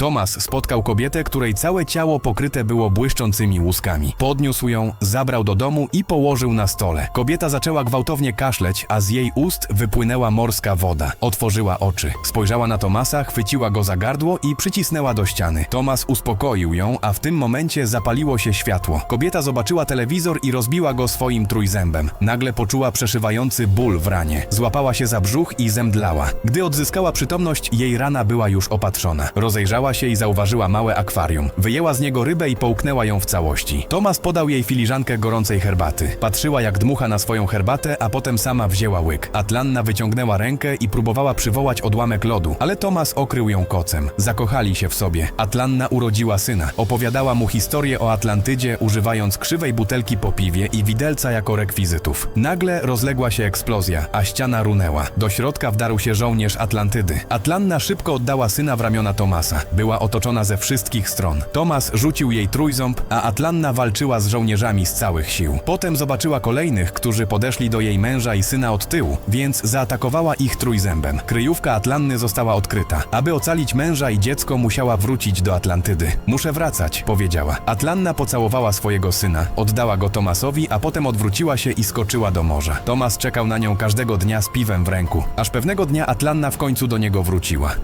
Tomas spotkał kobietę, której całe ciało pokryte było błyszczącymi łuskami. Podniósł ją, zabrał do domu i położył na stole. Kobieta zaczęła gwałtownie kaszleć, a z jej ust wypłynęła morska woda. Otworzyła oczy. Spojrzała na Tomasa, chwyciła go za gardło i przycisnęła do ściany. Tomas uspokoił ją, a w tym momencie zapaliło się światło. Kobieta zobaczyła telewizor i rozbiła go swoim trójzębem. Nagle poczuła przeszywający ból w ranie. Złapała się za brzuch i zemdlała. Gdy odzyskała przytomność, jej rana była już opatrzona. Rozejrzała się i zauważyła małe akwarium. Wyjęła z niego rybę i połknęła ją w całości. Tomas podał jej filiżankę gorącej herbaty. Patrzyła jak dmucha na swoją herbatę, a potem sama wzięła łyk. Atlanna wyciągnęła rękę i próbowała przywołać odłamek lodu, ale Tomas okrył ją kocem. Zakochali się w sobie. Atlanna urodziła syna. Opowiadała mu historię o Atlantydzie, używając krzywej butelki po piwie i widelca jako rekwizytów. Nagle rozległa się eksplozja, a ściana runęła. Do środka wdarł się żołnierz Atlantydy. Atlanna szybko oddała syna w ramiona Tomasa. Była otoczona ze wszystkich stron. Tomas rzucił jej trójząb, a Atlanna walczyła z żołnierzami z całych sił. Potem zobaczyła kolejnych, którzy podeszli do jej męża i syna od tyłu, więc zaatakowała ich trójzębem. Kryjówka Atlanny została odkryta. Aby ocalić męża i dziecko, musiała wrócić do Atlantydy. Muszę wracać, powiedziała. Atlanna pocałowała swojego syna, oddała go Tomasowi, a potem odwróciła się i skoczyła do morza. Tomas czekał na nią każdego dnia z piwem w ręku, aż pewnego dnia Atlanna w końcu do niego wróciła.